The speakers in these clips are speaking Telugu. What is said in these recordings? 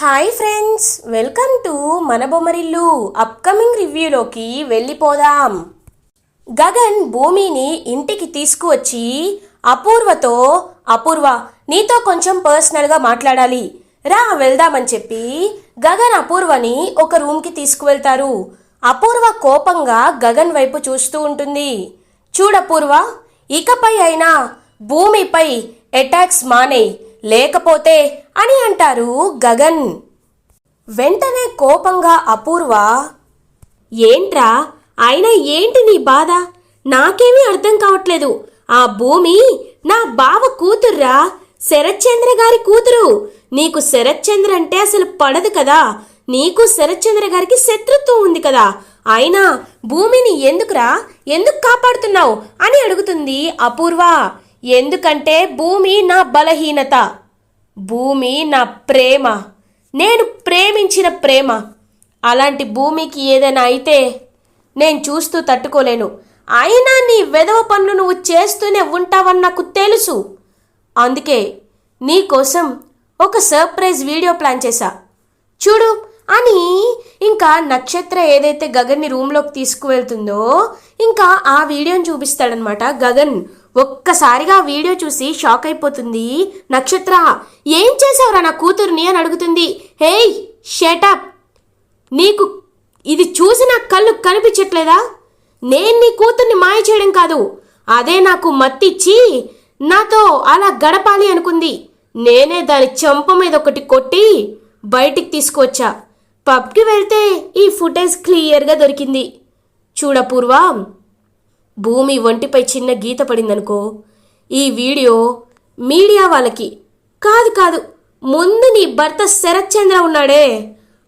హాయ్ ఫ్రెండ్స్ వెల్కమ్ టు మన బొమ్మరిల్లు అప్కమింగ్ రివ్యూలోకి వెళ్ళిపోదాం. గగన్ భూమిని ఇంటికి తీసుకువచ్చి అపూర్వతో అపూర్వ నీతో కొంచెం పర్సనల్గా మాట్లాడాలి. రా వెళ్దామని చెప్పి గగన్ అపూర్వని ఒక రూమ్కి తీసుకువెళ్తారు. అపూర్వ కోపంగా గగన్ వైపు చూస్తూ ఉంటుంది. చూడపూర్వ ఇకపై అయినా భూమిపై అటాక్స్ మానేయి. లేకపోతే అని అంటారు గగన్. వెంటనే కోపంగా అపూర్వ ఏంట్రా? అయినా ఏంటి నీ బాధ? నాకేమీ అర్థం కావట్లేదు. ఆ భూమి నా బావ కూతుర్రా? శరత్చంద్ర గారి కూతురు. నీకు శరత్చంద్ర అంటే అసలు పడదు కదా? నీకు శరత్చంద్ర గారికి శత్రుత్వం ఉంది కదా? అయినా భూమిని ఎందుకురా? ఎందుకు కాపాడుతున్నావు? అని అడుగుతుంది అపూర్వ. ఎందుకంటే భూమి నా బలహీనత భూమి నా ప్రేమ. నేను ప్రేమించిన ప్రేమ. అలాంటి భూమికి ఏదైనా అయితే నేను చూస్తూ తట్టుకోలేను. అయినా నీ వెధవ పనులు నువ్వు చేస్తూనే ఉంటావని నాకు తెలుసు. అందుకే నీకోసం ఒక సర్ప్రైజ్ వీడియో ప్లాన్ చేశా. చూడు అని ఇంకా నక్షత్ర ఏదైతే గగన్ని రూమ్లోకి తీసుకువెళ్తుందో ఇంకా ఆ వీడియోని చూపిస్తాడనమాట గగన్. ఒక్కసారిగా వీడియో చూసి షాక్ అయిపోతుంది. నక్షత్ర ఏం చేసావురా నా కూతుర్ని అని అడుగుతుంది. హేయ్ షటప్ నీకు ఇది చూసి నా కళ్ళు కనిపించట్లేదా? నేను నీ కూతుర్ని మాయ చేయడం కాదు. అదే నాకు మత్తిచ్చి నాతో అలా గడపాలి అనుకుంది. నేనే దాని చెంప మీద ఒకటి కొట్టి బయటికి తీసుకొచ్చా. పబ్కి వెళ్తే ఈ ఫుటేజ్ క్లియర్గా దొరికింది. చూడపూర్వం భూమి ఒంటిపై చిన్న గీత పడిందనుకో ఈ వీడియో మీడియా వాళ్ళకి కాదు కాదు ముందు నీ భర్త శరత్చంద్ర ఉన్నాడే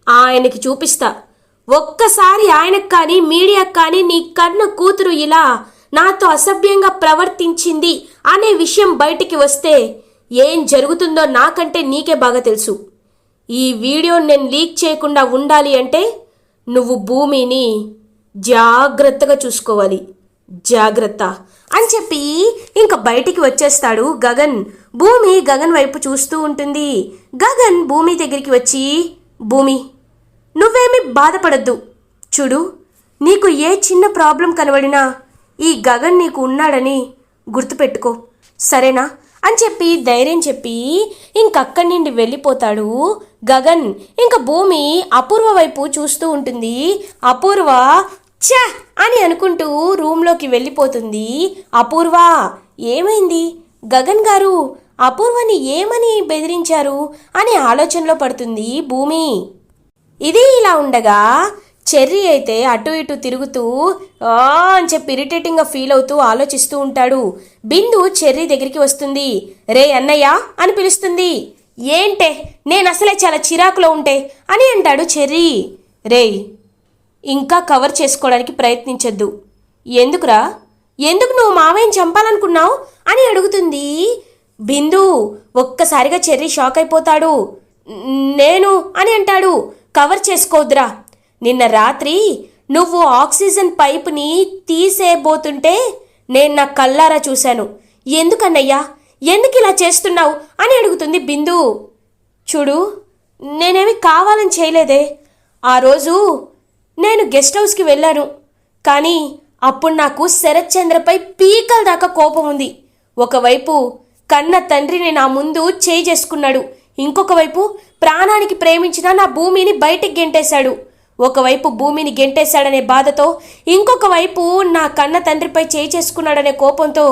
ఆయనకి చూపిస్తా. ఒక్కసారి ఆయనకు కానీ మీడియాకు కానీ నీ కన్న కూతురు ఇలా నాతో అసభ్యంగా ప్రవర్తించింది అనే విషయం బయటికి వస్తే ఏం జరుగుతుందో నాకంటే నీకే బాగా తెలుసు. ఈ వీడియో నేను లీక్ చేయకుండా ఉండాలి అంటే నువ్వు భూమిని జాగ్రత్తగా చూసుకోవాలి. జాగ్రత్త అని చెప్పి ఇంకా బయటికి వచ్చేస్తాడు గగన్. భూమి గగన్ వైపు చూస్తూ ఉంటుంది. గగన్ భూమి దగ్గరికి వచ్చి భూమి నువ్వేమీ బాధపడద్దు. చూడు నీకు ఏ చిన్న ప్రాబ్లం కనబడినా ఈ గగన్ నీకు ఉన్నాడని గుర్తుపెట్టుకో. సరేనా? అని చెప్పి ధైర్యం చెప్పి ఇంకక్కడి నుండి వెళ్ళిపోతాడు గగన్. ఇంక భూమి అపూర్వ వైపు చూస్తూ ఉంటుంది. అపూర్వ ఛ! అని అనుకుంటూ రూమ్లోకి వెళ్ళిపోతుంది అపూర్వ. ఏమైంది? గగన్ గారు అపూర్వని ఏమని బెదిరించారు? అని ఆలోచనలో పడుతుంది భూమి. ఇది ఇలా ఉండగా చెర్రీ అయితే అటు ఇటు తిరుగుతూ "ఆ" అని చెప్పి ఇరిటేటింగ్గా ఫీల్ అవుతూ ఆలోచిస్తూ ఉంటాడు. బిందు చెర్రీ దగ్గరికి వస్తుంది. రే అన్నయ్య అని పిలుస్తుంది. ఏంటే? నేను అసలే చాలా చిరాకులో ఉంటే అని అంటాడు చెర్రీ. రేయ్ ఇంకా కవర్ చేసుకోవడానికి ప్రయత్నించద్దు. ఎందుకురా? ఎందుకు నువ్వు మావయ్యని చంపాలనుకున్నావు? అని అడుగుతుంది. బిందు ఒక్కసారిగా చెర్రీ షాక్ అయిపోతాడు. నేను అని అంటాడు. కవర్ చేసుకోవద్దురా నిన్న రాత్రి నువ్వు ఆక్సిజన్ పైపుని తీసేయబోతుంటే నేను నా కల్లారా చూశాను. ఎందుకన్నయ్యా? ఎందుకు ఇలా చేస్తున్నావు? అని అడుగుతుంది బిందు. చూడు నేనేమి కావాలని చేయలేదే. ఆ రోజు నేను గెస్ట్ హౌస్కి వెళ్ళాను. కానీ అప్పుడు నాకు శరత్చంద్రపై పీకల దాకా కోపం ఉంది. ఒకవైపు కన్న తండ్రిని నా ముందు చేయి చేసుకున్నాడు. ఇంకొక వైపు ప్రాణానికి ప్రేమించిన నా భూమిని బయటికి గెంటేశాడు. ఒకవైపు భూమిని గెంటేశాడనే బాధతో ఇంకొక వైపు నా కన్న తండ్రిపై చేయి చేసుకున్నాడనే కోపంతో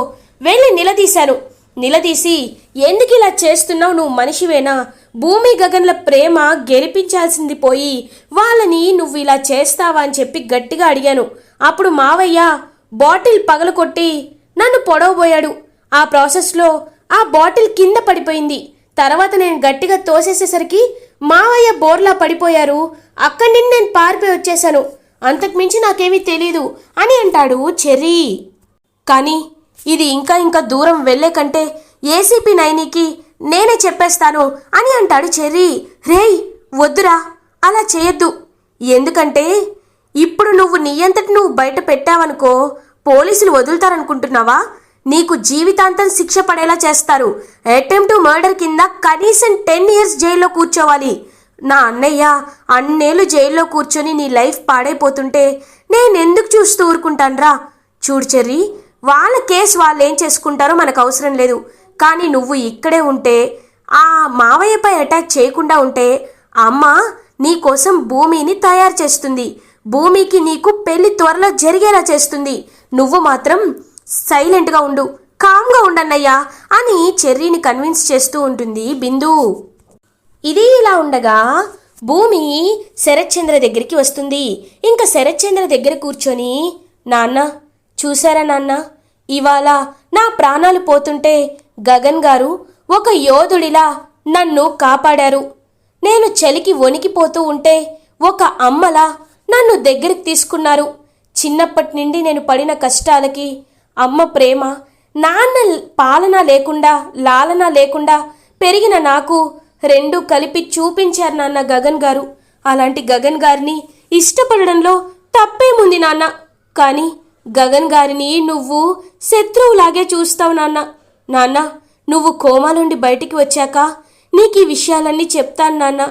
వెళ్ళి నిలదీశాను. నిలదీసి ఎందుకు ఇలా చేస్తున్నావు నువ్వు మనిషివేనా? భూమి గగన్ల ప్రేమ గెలిపించాల్సింది పోయి వాళ్ళని నువ్వు ఇలా చేస్తావా? అని చెప్పి గట్టిగా అడిగాను. అప్పుడు మావయ్య బాటిల్ పగలకొట్టి నన్ను పొడవబోయాడు. ఆ ప్రాసెస్లో ఆ బాటిల్ కింద పడిపోయింది. తర్వాత నేను గట్టిగా తోసేసేసరికి మావయ్య బోర్లా పడిపోయారు. అక్కడి నుండి నేను పారిపోయి వచ్చేశాను. అంతకుమించి నాకేమీ తెలీదు అని అంటాడు చెర్రీ. కానీ ఇది ఇంకా ఇంకా దూరం వెళ్ళే కంటే ఏసీపీ నైనికి నేనే చెప్పేస్తాను అని అంటాడు చెర్రీ. రేయ్ వద్దురా అలా చేయొద్దు. ఎందుకంటే ఇప్పుడు నువ్వు నీ అంతటి నువ్వు బయట పెట్టావనుకో పోలీసులు వదులుతారనుకుంటున్నావా? నీకు జీవితాంతం శిక్ష పడేలా చేస్తారు. అటెంప్ట్ మర్డర్ కింద కనీసం టెన్ ఇయర్స్ జైల్లో కూర్చోవాలి. నా అన్నయ్య అన్నేళ్ళు జైల్లో కూర్చొని నీ లైఫ్ పాడైపోతుంటే నేనెందుకు చూస్తూ ఊరుకుంటాన్రా? చూడు చెర్రీ వాళ్ళ కేసు వాళ్ళు ఏం చేసుకుంటారో మనకు అవసరం లేదు. కానీ నువ్వు ఇక్కడే ఉంటే ఆ మావయ్యపై అటాక్ చేయకుండా ఉంటే అమ్మ నీకోసం భూమిని తయారు చేస్తుంది. భూమికి నీకు పెళ్ళి త్వరలో జరిగేలా చేస్తుంది. నువ్వు మాత్రం సైలెంట్గా ఉండు. కామ్గా ఉండన్నయ్యా అని చెర్రీని కన్విన్స్ చేస్తూ ఉంటుంది బిందు. ఇది ఇలా ఉండగా భూమి శరత్చంద్ర దగ్గరికి వస్తుంది. ఇంకా శరత్చంద్ర దగ్గర కూర్చొని నాన్న చూసారా నాన్న? ఇవాళ నా ప్రాణాలు పోతుంటే గగన్ గారు ఒక యోధుడిలా నన్ను కాపాడారు. నేను చలికి వణికిపోతూ ఉంటే ఒక అమ్మలా నన్ను దగ్గరికి తీసుకున్నారు. చిన్నప్పటి నుండి నేను పడిన కష్టాలకి అమ్మ ప్రేమ నాన్న పాలన లేకుండా లాలన లేకుండా పెరిగిన నాకు రెండు కలిపి చూపించారు నాన్న గగన్ గారు. అలాంటి గగన్ గారిని ఇష్టపడడంలో తప్పేముంది నాన్న? కానీ గగన్ గారిని నువ్వు శత్రువులాగే చూస్తావు నాన్న. నాన్న నువ్వు కోమా నుండి బయటికి వచ్చాక నీకు ఈ విషయాలన్నీ చెప్తాను నాన్న.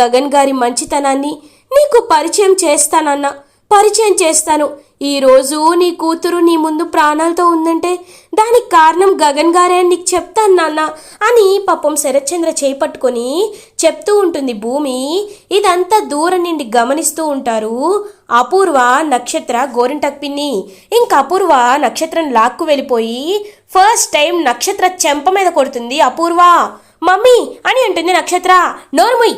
గగన్ గారి మంచితనాన్ని నీకు పరిచయం చేస్తానన్నా పరిచయం చేస్తాను. ఈరోజు నీ కూతురు నీ ముందు ప్రాణాలతో ఉందంటే దానికి కారణం గగన్ గారే అని నీకు చెప్తాను నాన్న అని పాపం శరత్చంద్ర చేపట్టుకొని చెప్తూ ఉంటుంది భూమి. ఇదంతా దూరం నుండి గమనిస్తూ ఉంటారు. అపూర్వ నక్షత్ర గోరింటక్ పిన్ని. ఇంక అపూర్వ నక్షత్రం లాక్కు వెళ్ళిపోయి ఫస్ట్ టైం నక్షత్ర చెంప మీద కొడుతుంది అపూర్వ. మమ్మీ అని అంటుంది నక్షత్ర. నోర్ముయ్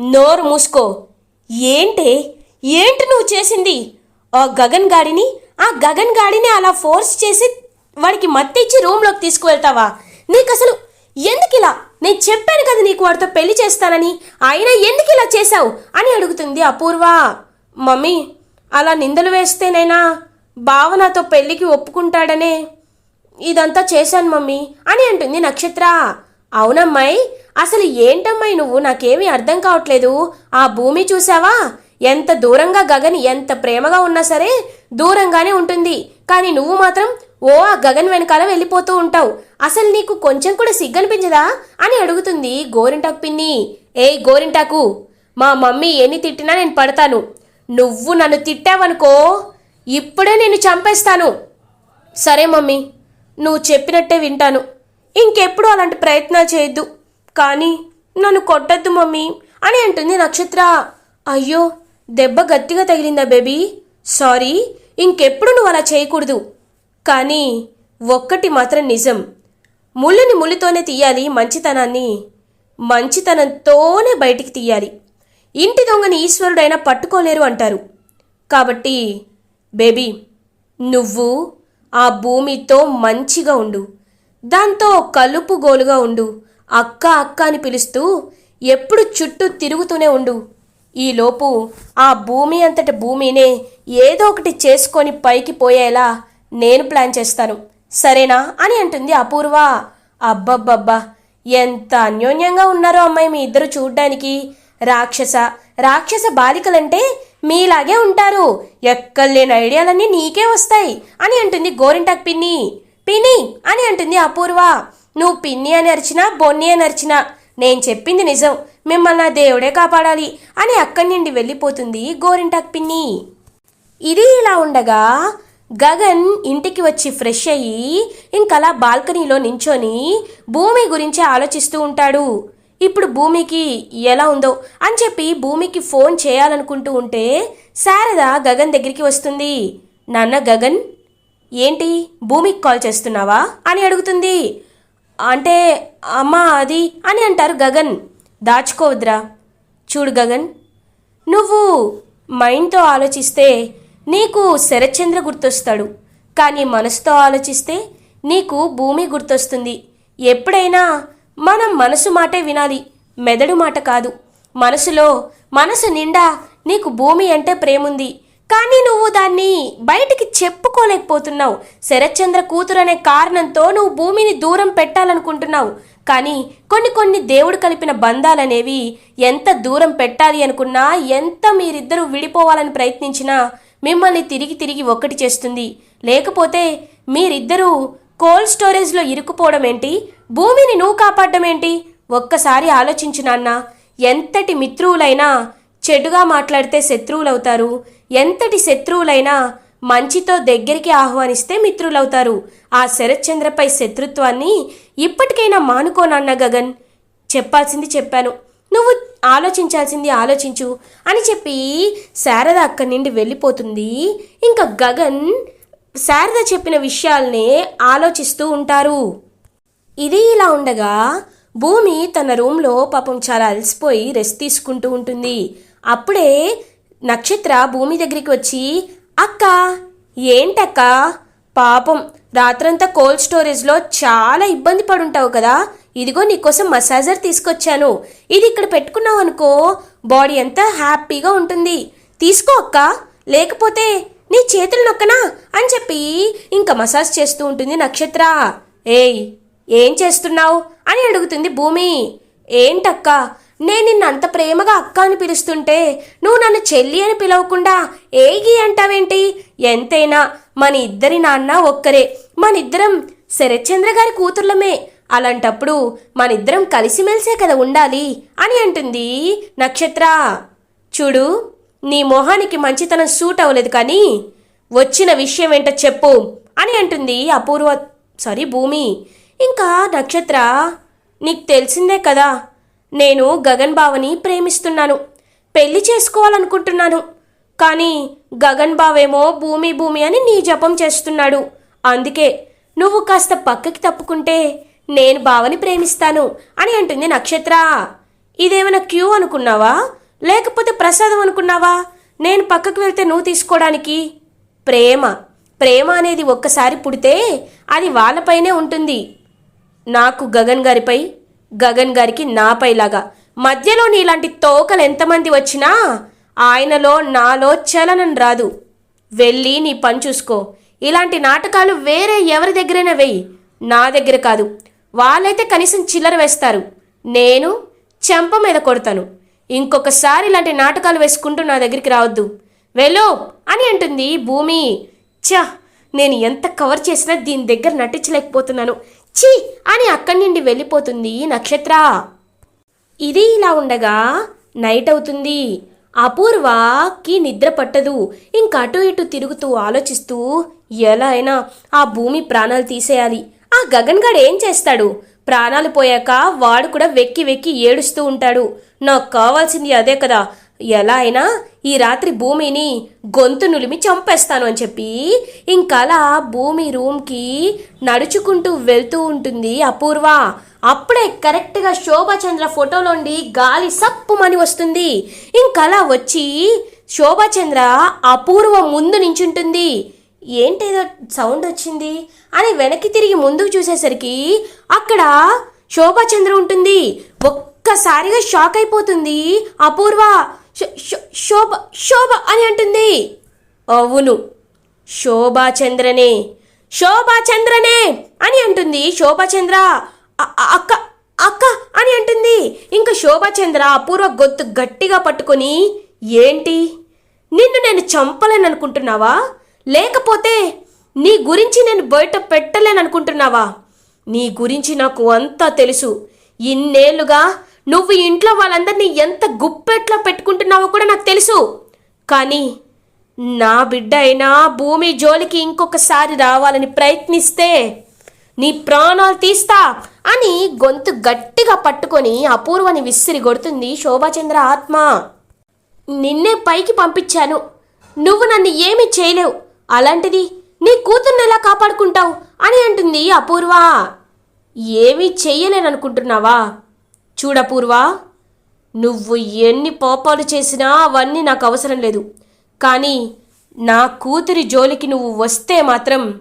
నోరు మూసుకో. ఏంటే? ఏంటి నువ్వు చేసింది? గగన్ గాడిని ఆ గగన్ గాడిని అలా ఫోర్స్ చేసి వాడికి మత్తిచ్చి రూమ్లోకి తీసుకువెళ్తావా? నీకు అసలు ఎందుకు ఇలా నేను చెప్పాను కదా నీకు వాడితో పెళ్ళి చేస్తానని. అయినా ఎందుకు ఇలా చేశావు? అని అడుగుతుంది అపూర్వ. మమ్మీ అలా నిందలు వేస్తేనైనా బావ నాతో పెళ్ళికి ఒప్పుకుంటాడనే? ఇదంతా చేశాను మమ్మీ అని అంటుంది నక్షత్ర. అవునమ్మాయి అసలు ఏంటమ్మాయి నువ్వు? నాకేమీ అర్థం కావట్లేదు. ఆ భూమి చూసావా ఎంత దూరంగా గగన్ ఎంత ప్రేమగా ఉన్నా సరే దూరంగానే ఉంటుంది. కానీ నువ్వు మాత్రం ఓ ఆ గగన్ వెనకాల వెళ్ళిపోతూ ఉంటావు. అసలు నీకు కొంచెం కూడా సిగ్గనిపించదా అని అడుగుతుంది గోరింటాకు పిన్ని. ఏయ్ గోరింటాకు మా మమ్మీ ఎన్ని తిట్టినా నేను పడతాను. నువ్వు నన్ను తిట్టావనుకో ఇప్పుడే నేను చంపేస్తాను. సరే మమ్మీ నువ్వు చెప్పినట్టే వింటాను. ఇంకెప్పుడు అలాంటి ప్రయత్నాలు చేయొద్దు. కానీ నన్ను కొట్టద్దు మమ్మీ అని అంటుంది నక్షత్ర. అయ్యో దెబ్బ గట్టిగా తగిలిందా బేబీ? సారీ ఇంకెప్పుడు నువ్వు అలా చేయకూడదు. కానీ ఒక్కటి మాత్రం నిజం. ముళ్ళుని ముళ్ళుతోనే తీయాలి మంచితనాన్ని. మంచితనంతోనే బయటికి తీయాలి. ఇంటి దొంగని ఈశ్వరుడైనా పట్టుకోలేరు అంటారు. కాబట్టి బేబీ నువ్వు ఆ భూమితో మంచిగా ఉండు. దాంతో కలుపు గోలుగా ఉండు. అక్క అక్క అని పిలుస్తూ ఎప్పుడు చుట్టూ తిరుగుతూనే ఉండు. ఈలోపు ఆ భూమి అంతటి భూమినే ఏదో ఒకటి చేసుకొని పైకి పోయేలా నేను ప్లాన్ చేస్తాను. సరేనా? అని అంటుంది అపూర్వ. అబ్బబ్బబ్బా! ఎంత అన్యోన్యంగా ఉన్నారో అమ్మాయి మీ ఇద్దరు చూడ్డానికి. రాక్షస రాక్షస బాలికలంటే మీలాగే ఉంటారు. ఎక్కలేని ఐడియాలన్నీ నీకే వస్తాయి. అని అంటుంది గోరింటాక్ పిన్ని. పిన్ని! అని అంటుంది అపూర్వ. నువ్వు పిన్ని అని అరిచినా బొన్ని అని అరిచినా నేను చెప్పింది నిజం. మిమ్మల్ని ఆ దేవుడే కాపాడాలి అని అక్కడి నుండి వెళ్ళిపోతుంది గోరింటాక్ పిన్ని. ఇది ఇలా ఉండగా గగన్ ఇంటికి వచ్చి ఫ్రెష్ అయ్యి ఇంకలా బాల్కనీలో నించొని భూమి గురించి ఆలోచిస్తూ ఉంటాడు. ఇప్పుడు భూమికి ఎలా ఉందో అని చెప్పి భూమికి ఫోన్ చేయాలనుకుంటూ ఉంటే శారద గగన్ దగ్గరికి వస్తుంది. నాన్న గగన్ ఏంటి భూమికి కాల్ చేస్తున్నావా అని అడుగుతుంది. అంటే అమ్మా అది అని అంటారు గగన్. దాచుకోవద్దురా. చూడు గగన్ నువ్వు మైండ్తో ఆలోచిస్తే నీకు శరత్చంద్ర గుర్తొస్తాడు. కానీ మనసుతో ఆలోచిస్తే నీకు భూమి గుర్తొస్తుంది. ఎప్పుడైనా మనం మనసు మాటే వినాలి. మెదడు మాట కాదు. మనసులో మనసు నిండా నీకు భూమి అంటే ప్రేముంది. కానీ నువ్వు దాన్ని బయటికి చెప్పుకోలేకపోతున్నావు. శరత్చంద్ర కూతురు అనే కారణంతో నువ్వు భూమిని దూరం పెట్టాలనుకుంటున్నావు. కానీ కొన్ని కొన్ని దేవుడు కలిపిన బంధాలనేవి ఎంత దూరం పెట్టాలి అనుకున్నా ఎంత మీరిద్దరూ విడిపోవాలని ప్రయత్నించినా మిమ్మల్ని తిరిగి తిరిగి ఒక్కటి చేస్తుంది. లేకపోతే మీరిద్దరూ కోల్డ్ స్టోరేజ్లో ఇరుక్కుపోవడం ఏంటి? భూమిని నువ్వు కాపాడడం ఏంటి? ఒక్కసారి ఆలోచించు నాన్న. ఎంతటి మిత్రువులైనా చెడుగా మాట్లాడితే శత్రువులవుతారు. ఎంతటి శత్రువులైనా మంచితో దగ్గరికి ఆహ్వానిస్తే మిత్రులవుతారు. ఆ శరత్చంద్రపై శత్రుత్వాన్ని ఇప్పటికైనా మానుకోనన్న గగన్. చెప్పాల్సింది చెప్పాను. నువ్వు ఆలోచించాల్సింది ఆలోచించు అని చెప్పి శారద అక్కడి నుండి వెళ్ళిపోతుంది. ఇంకా గగన్ శారద చెప్పిన విషయాల్నే ఆలోచిస్తూ ఉంటారు. ఇది ఇలా ఉండగా భూమి తన రూమ్లో పాపం చాలా అలసిపోయి రెస్ట్ తీసుకుంటూ ఉంటుంది. అప్పుడే నక్షత్ర భూమి దగ్గరికి వచ్చి అక్క ఏంటక్క? పాపం రాత్రంతా కోల్డ్ స్టోరేజ్లో చాలా ఇబ్బంది పడుంటావు కదా. ఇదిగో నీకోసం మసాజర్ తీసుకొచ్చాను. ఇది ఇక్కడ పెట్టుకున్నావు అనుకో బాడీ అంతా హ్యాపీగా ఉంటుంది. తీసుకో అక్క లేకపోతే నీ చేతులు నొక్కనా అని చెప్పి ఇంకా మసాజ్ చేస్తూ ఉంటుంది నక్షత్ర. ఏయ్ ఏం చేస్తున్నావు అని అడుగుతుంది భూమి. ఏంటక్క నేను నిన్ను అంత ప్రేమగా అక్క అని పిలుస్తుంటే నువ్వు నన్ను చెల్లి అని పిలవకుండా ఏగి అంటావేంటి? ఎంతైనా మన ఇద్దరి నాన్న ఒక్కరే. మనిద్దరం శరత్చంద్ర గారి కూతుర్లమే. అలాంటప్పుడు మనిద్దరం కలిసిమెలిసే కదా ఉండాలి అని అంటుంది నక్షత్ర. చూడు నీ మొహానికి మంచితనం సూట్ అవ్వలేదు కానీ వచ్చిన విషయం ఏంటో చెప్పు అని అంటుంది అపూర్వ. సారీ భూమి. ఇంకా నక్షత్ర నీకు తెలిసిందే కదా నేను గగన్ బావని ప్రేమిస్తున్నాను. పెళ్ళి చేసుకోవాలనుకుంటున్నాను. కానీ గగన్ బావేమో భూమి భూమి అని నీ జపం చేస్తున్నాడు. అందుకే నువ్వు కాస్త పక్కకి తప్పుకుంటే నేను బావని ప్రేమిస్తాను అని అంటుంది నక్షత్ర. ఇదేమైనా క్యూ అనుకున్నావా? లేకపోతే ప్రసాదం అనుకున్నావా? నేను పక్కకు వెళ్తే నువ్వు తీసుకోవడానికి? ప్రేమ. ప్రేమ అనేది ఒక్కసారి పుడితే అది వాళ్ళపైనే ఉంటుంది. నాకు గగన్ గారిపై గగన్ గారికి నాపైలాగా. మధ్యలో నీలాంటి తోకలు ఎంతమంది వచ్చినా ఆయనలో నాలో చలనం రాదు. వెళ్ళి నీ పని చూసుకో. ఇలాంటి నాటకాలు వేరే ఎవరి దగ్గరైనా వెయ్యి నా దగ్గర కాదు. వాళ్ళైతే కనీసం చిల్లర వేస్తారు. నేను చెంప మీద కొడతాను. ఇంకొకసారి ఇలాంటి నాటకాలు వేసుకుంటూ నా దగ్గరికి రావద్దు. వెళ్ళు అని అంటుంది భూమి. చ నేను ఎంత కవర్ చేసినా దీని దగ్గర నటించలేకపోతున్నాను. ఛీ! అని అక్కడి నుండి వెళ్ళిపోతుంది నక్షత్ర. ఇది ఇలా ఉండగా నైట్ అవుతుంది. అపూర్వకి నిద్ర పట్టదు. ఇంకా అటు ఇటు తిరుగుతూ ఆలోచిస్తూ ఎలా అయినా ఆ భూమి ప్రాణాలు తీసేయాలి. ఆ గగన్ గడ్ ఏం చేస్తాడు? ప్రాణాలు పోయాక వాడు కూడా వెక్కి వెక్కి ఏడుస్తూ ఉంటాడు. నాకు కావాల్సింది అదే కదా. ఎలా అయినా ఈ రాత్రి భూమిని గొంతు నులిమి చంపేస్తాను అని చెప్పి ఇంకలా భూమి రూమ్కి నడుచుకుంటూ వెళ్తూ ఉంటుంది అపూర్వ. అప్పుడే కరెక్ట్గా శోభాచంద్ర ఫోటోలోండి గాలి సప్పుమని వస్తుంది. ఇంకలా వచ్చి శోభాచంద్ర అపూర్వ ముందు నించుంటుంది. ఏంటేదో సౌండ్ వచ్చింది? అని వెనక్కి తిరిగి ముందుకు చూసేసరికి అక్కడ శోభాచంద్ర ఉంటుంది. ఒక్కసారిగా షాక్ అయిపోతుంది అపూర్వ. శోభ శోభ అని అంటుంది. అవును. శోభాచంద్రనే శోభాచంద్రనే అని అంటుంది. శోభాచంద్ర అక్క అక్క అని అంటుంది. ఇంకా శోభాచంద్ర అపూర్వ గొత్తు గట్టిగా పట్టుకొని ఏంటి? నిన్ను నేను చంపలేననుకుంటున్నావా లేకపోతే నీ గురించి నేను బయట పెట్టలేననుకుంటున్నావా నీ గురించి నాకు అంతా తెలుసు. ఇన్నేళ్ళుగా నువ్వు ఇంట్లో వాళ్ళందరినీ ఎంత గుప్పెట్లో పెట్టుకుంటున్నావో కూడా నాకు తెలుసు. కానీ నా బిడ్డ అయినా భూమి జోలికి ఇంకొకసారి రావాలని ప్రయత్నిస్తే నీ ప్రాణాలు తీస్తా అని గొంతు గట్టిగా పట్టుకొని అపూర్వని విసిరి కొడుతుంది శోభాచంద్ర ఆత్మ. నిన్నే పైకి పంపించాను. నువ్వు నన్ను ఏమీ చేయలేవు. అలాంటిది నీ కూతుర్ని ఎలా కాపాడుకుంటావు అని అంటుంది అపూర్వ. ఏమీ చెయ్యలేననుకుంటున్నావా? చూడపూర్వా నువ్వు ఎన్ని పాపాలు చేసినా అవన్నీ నాకు అవసరం లేదు. కానీ నా కూతురి జోలికి నువ్వు వస్తే మాత్రం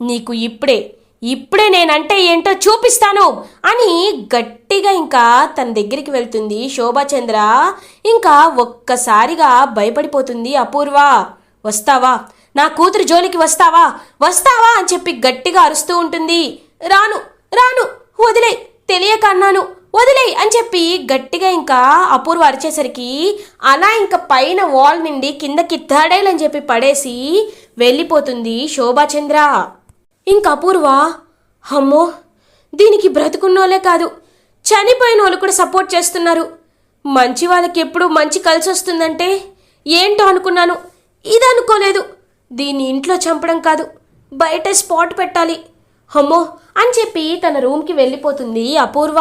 నీకు ఇప్పుడే ఇప్పుడే నేనంటే ఏంటో చూపిస్తాను అని గట్టిగా ఇంకా తన దగ్గరికి వెళ్తుంది శోభాచంద్ర. ఇంకా ఒక్కసారిగా భయపడిపోతుంది అపూర్వ వస్తావా? నా కూతురు జోలికి వస్తావా? వస్తావా? అని చెప్పి గట్టిగా అరుస్తూ ఉంటుంది. రాను రాను వదిలే తెలియక అన్నాను. వదిలేయ్ అని చెప్పి గట్టిగా ఇంకా అపూర్వ అరిచేసరికి అలా ఇంకా పైన వాల్ నుండి కిందకి తడేలని చెప్పి పడేసి వెళ్ళిపోతుంది శోభాచంద్ర ఇంక అపూర్వ అమ్మో దీనికి బ్రతుకున్నోలే కాదు చనిపోయిన వాళ్ళు కూడా సపోర్ట్ చేస్తున్నారు. మంచి వాళ్ళకి ఎప్పుడు మంచి కలిసి వస్తుందంటే ఏంటో అనుకున్నాను. ఇది అనుకోలేదు. దీన్ని ఇంట్లో చంపడం కాదు బయట స్పాట్ పెట్టాలి. అమ్మో అని చెప్పి తన రూమ్కి వెళ్ళిపోతుంది అపూర్వ.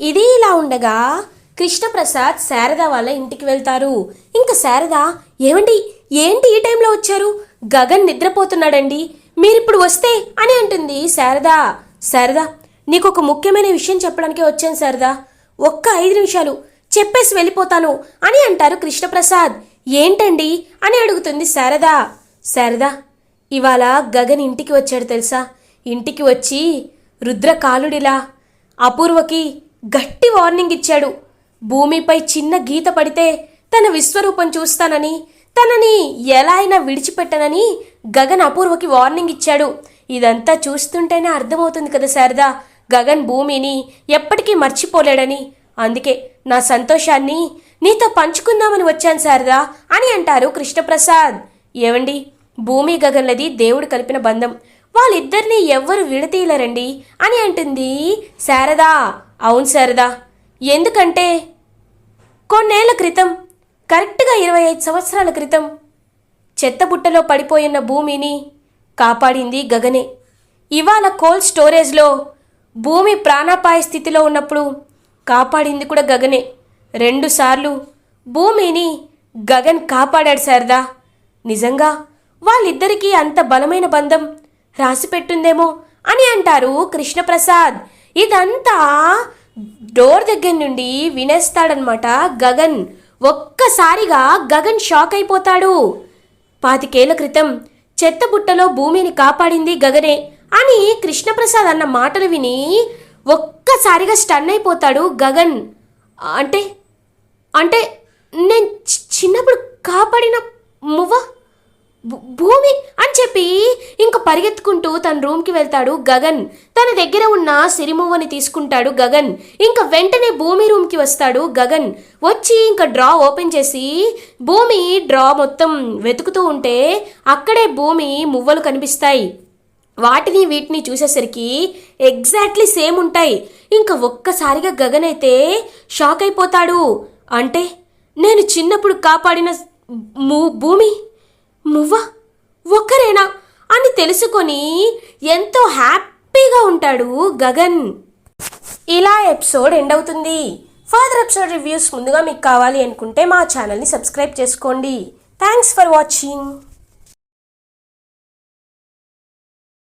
ఇది ఇలా ఉండగా కృష్ణప్రసాద్ శారద వాళ్ళ ఇంటికి వెళ్తారు. ఇంకా శారద ఏమండి ఏంటి ఈ టైంలో వచ్చారు? గగన్ నిద్రపోతున్నాడండి. మీరిప్పుడు వస్తే అని అంటుంది శారద. శారద నీకు ఒక ముఖ్యమైన విషయం చెప్పడానికే వచ్చాను శారద. ఒక్క ఐదు నిమిషాలు చెప్పేసి వెళ్ళిపోతాను అని అంటారు కృష్ణప్రసాద్. ఏంటండి? అని అడుగుతుంది శారద. శారద ఇవాళ గగన్ ఇంటికి వచ్చాడు తెలుసా? ఇంటికి వచ్చి రుద్రకాలుడిలా అపూర్వకి గట్టి వార్నింగ్ ఇచ్చాడు. భూమిపై చిన్న గీత పడితే తన విశ్వరూపం చూస్తానని తనని ఎలా అయినా విడిచిపెట్టనని గగన్ అపూర్వకి వార్నింగ్ ఇచ్చాడు. ఇదంతా చూస్తుంటేనే అర్థమవుతుంది కదా శారదా. గగన్ భూమిని ఎప్పటికీ మర్చిపోలేడని. అందుకే నా సంతోషాన్ని నీతో పంచుకుందామని వచ్చాను శారదా అని అంటారు కృష్ణప్రసాద్. ఏవండి? భూమి గగన్లది దేవుడు కలిపిన బంధం. వాళ్ళిద్దరినీ ఎవ్వరు విడతీయలేరండి అని అంటుంది శారదా. అవును శారదా. ఎందుకంటే కొన్నేళ్ళ క్రితం కరెక్ట్గా ఇరవై ఐదు సంవత్సరాల క్రితం చెత్తబుట్టలో పడిపోయిన భూమిని కాపాడింది గగనే. ఇవాళ కోల్డ్ స్టోరేజ్లో భూమి ప్రాణాపాయ స్థితిలో ఉన్నప్పుడు కాపాడింది కూడా గగనే. రెండుసార్లు భూమిని గగన్ కాపాడాడు శారదా. నిజంగా వాళ్ళిద్దరికీ అంత బలమైన బంధం రాసిపెట్టుందేమో అని అంటారు కృష్ణప్రసాద్. ఇదంతా డోర్ దగ్గర నుండి వినేస్తాడనమాట గగన్. ఒక్కసారిగా గగన్ షాక్ అయిపోతాడు. పాతికేళ్ళ క్రితం చెత్త బుట్టలో భూమిని కాపాడింది గగనే అని కృష్ణప్రసాద్ అన్న మాటలు విని ఒక్కసారిగా స్టన్ అయిపోతాడు గగన్. అంటే అంటే నేను చి- చిన్నప్పుడు కాపాడిన మువ్వ? భూమి అని చెప్పి ఇంక పరిగెత్తుకుంటూ తన రూమ్కి వెళ్తాడు గగన్. తన దగ్గర ఉన్న సిరిమువ్వని తీసుకుంటాడు గగన్. ఇంకా వెంటనే భూమి రూమ్కి వస్తాడు గగన్. వచ్చి ఇంకా డ్రా ఓపెన్ చేసి భూమి డ్రా మొత్తం వెతుకుతూ ఉంటే అక్కడే భూమి మువ్వలు కనిపిస్తాయి. వాటిని వీటిని చూసేసరికి ఎగ్జాక్ట్లీ సేమ్ ఉంటాయి. ఇంకా ఒక్కసారిగా గగన్ అయితే షాక్ అయిపోతాడు. అంటే నేను చిన్నప్పుడు కాపాడిన భూమి? మువ్వ ఒక్కరేనా? అని తెలుసుకొని ఎంతో హ్యాపీగా ఉంటాడు గగన్. ఇలా ఎపిసోడ్ ఎండ్ అవుతుంది. ఫర్దర్ ఎపిసోడ్ రివ్యూస్ ముందుగా మీకు కావాలి అనుకుంటే మా ఛానల్ని సబ్స్క్రైబ్ చేసుకోండి. Thanks for watching.